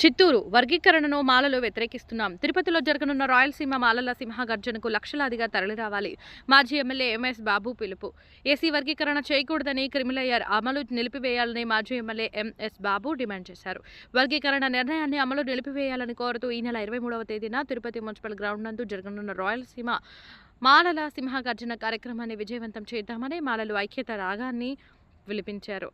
చిత్తూరు వర్గీకరణను మాలలో వ్యతిరేకిస్తున్నాం. తిరుపతిలో జరగనున్న రాయలసీమ మాలల సింహగర్జనకు లక్షలాదిగా తరలిరావాలి మాజీ ఎమ్మెల్యే ఎంఎస్ బాబు పిలుపు. ఏసీ వర్గీకరణ చేయకూడదని క్రిమిలేయర్ అమలు నిలిపివేయాలని మాజీ ఎమ్మెల్యే ఎంఎస్ బాబు డిమాండ్ చేశారు. వర్గీకరణ నిర్ణయాన్ని అమలు నిలిపివేయాలని కోరుతూ ఈ నెల ఇరవై మూడవ తేదీన తిరుపతి మున్సిపల్ గ్రౌండ్ నందు జరగనున్న రాయలసీమ మాలల సింహగర్జన కార్యక్రమాన్ని విజయవంతం చేద్దామని మాలలు ఐక్యత రాగాన్ని విలిపించారు.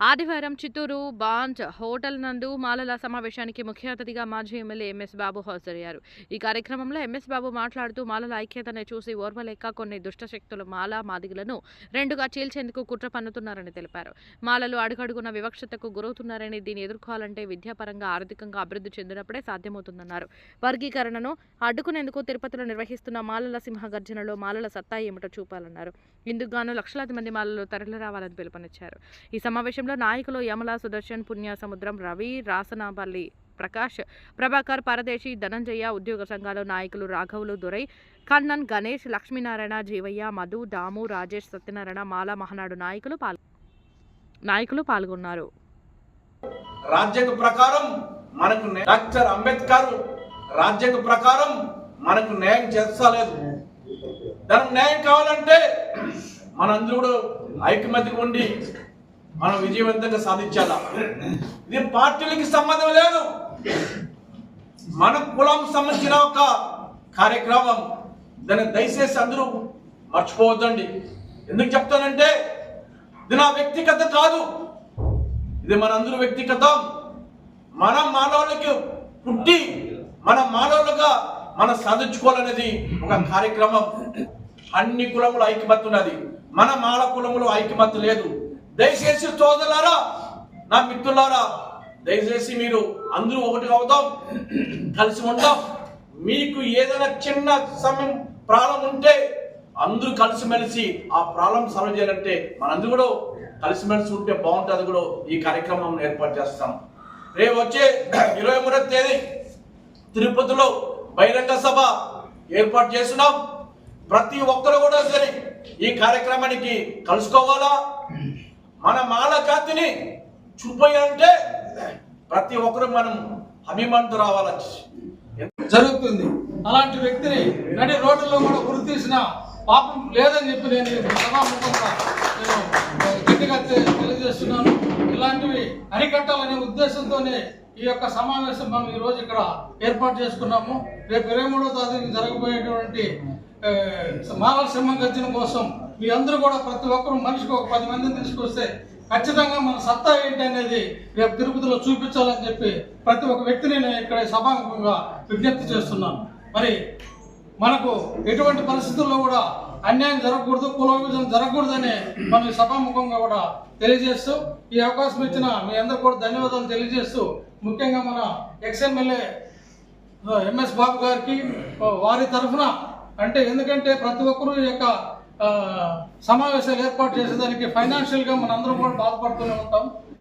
ఆదివారం చిత్తూరు బాంజ్ హోటల్ నందు మాలల సమావేశానికి ముఖ్య అతిథిగా మాజీ ఎమ్మెల్యే ఎంఎస్ బాబు హాజరయ్యారు. ఈ కార్యక్రమంలో ఎంఎస్ బాబు మాట్లాడుతూ మాలల ఐక్యతను చూసి ఓర్వలేక కొన్ని దుష్టశక్తులు మాల మాదిగులను రెండుగా చీల్చేందుకు కుట్ర పన్నుతున్నారని తెలిపారు. మాలలు అడుగడుగున వివక్షతకు గురవుతున్నారని దీన్ని ఎదుర్కోవాలంటే విద్యాపరంగా ఆర్థికంగా అభివృద్ధి చెందినప్పుడే సాధ్యమవుతుందన్నారు. వర్గీకరణను అడ్డుకునేందుకు తిరుపతిలో నిర్వహిస్తున్న మాలల సింహ గర్జనలో మాలల సత్తా ఏమిటో చూపాలన్నారు. ఇందుకు గాను లక్షలాది మంది మాలలు తరలిరావాలని పిలుపునిచ్చారు. ఈ సమావేశం సమావేశంలో నాయకులు యమల సుదర్శన్ పుణ్య సముద్రం రవి రాసనాపల్లి ప్రకాష్ ప్రభాకర్ పరదేశి ధనంజయ ఉద్యోగ సంఘాల నాయకులు రాఘవులు దొరై కన్నన్ గణేష్ లక్ష్మీనారాయణ జీవయ్య మధు దాము రాజేష్ సత్యనారాయణ మాల మహనాడు నాయకులు నాయకులు పాల్గొన్నారు. రాజ్యాంగ ప్రకారం మనకు డాక్టర్ అంబేద్కర్ రాజ్యాంగ ప్రకారం మనకు న్యాయం చేస్తలేదు. దానికి న్యాయం కావాలంటే మనందరూ కూడా ఐకమత్యంగా ఉండి మనం విజయవంతంగా సాధించాలా? ఇది పార్టీలకి సంబంధం లేదు. మన కులం సంబంధించిన ఒక కార్యక్రమం. దాన్ని దయచేసి అందరూ మర్చిపోవద్దండి. ఎందుకు చెప్తానంటే ఇది నా వ్యక్తిగత కాదు. ఇది మనందరూ వ్యక్తిగతం. మనం మానవులకి పుట్టి మన మానవులుగా మనం సాధించుకోవాలనేది ఒక కార్యక్రమం. అన్ని కులములు ఐక్యమత్తున్నది మన మాల కులములు ఐక్యమత్తు లేదు. దయచేసి సోదరులారా నా మిత్రులారా దయచేసి మీరు అందరూ ఒకటి అవుతాం కలిసి ఉంటాం మీకు ఏదైనా చిన్న సమయం ప్రాణం ఉంటే అందరూ కలిసిమెలిసి ఆ ప్రాణం సర్వ్ చేయాలంటే మనందరూ కూడా కలిసిమెలిసి ఉంటే బాగుంటుంది కూడా ఈ కార్యక్రమం ఏర్పాటు చేస్తాం. రేపు వచ్చే ఇరవై మూడవ తేదీ తిరుపతిలో బహిరంగ సభ ఏర్పాటు చేస్తున్నాం. ప్రతి ఒక్కరు కూడా సరే ఈ కార్యక్రమానికి కలుసుకోవాలా? మన మాల జాతిని చూపోయాలంటే ప్రతి ఒక్కరు మనం అభిమానంతో రావాలా జరుగుతుంది. అలాంటి వ్యక్తిని నడి రోడ్లలో కూడా గురి తీసిన పాపం లేదని చెప్పి నేను సభాముఖంగా నేను గట్టిగా తెలియజేస్తున్నాను. ఇలాంటివి అరికట్టాలనే ఉద్దేశంతోనే ఈ యొక్క సమావేశం మనం ఈ రోజు ఇక్కడ ఏర్పాటు చేసుకున్నాము. రేపు ఇరవై మూడో తారీఖు జరగబోయేటువంటి మానవ సింహం గర్జన కోసం మీ అందరూ కూడా ప్రతి ఒక్కరు మనిషికి ఒక పది మందిని తీసుకొస్తే ఖచ్చితంగా మన సత్తా ఏంటి అనేది రేపు తిరుపతిలో చూపించాలని చెప్పి ప్రతి ఒక్క వ్యక్తిని నేను ఇక్కడ సభాముఖంగా విజ్ఞప్తి చేస్తున్నాను. మరి మనకు ఎటువంటి పరిస్థితుల్లో కూడా అన్యాయం జరగకూడదు కుల విభజన జరగకూడదని మనం సభాముఖంగా కూడా తెలియజేస్తూ ఈ అవకాశం ఇచ్చిన మీ అందరూ కూడా ధన్యవాదాలు తెలియజేస్తూ ముఖ్యంగా మన ఎక్స్ఎమ్మెల్యే ఎంఎస్ బాబు గారికి వారి తరఫున అంటే ఎందుకంటే ప్రతి ఒక్కరూ ఈ యొక్క సమావేశాలు ఏర్పాటు చేసేదానికి ఫైనాన్షియల్గా మనందరం కూడా బాధపడుతూనే ఉంటాం.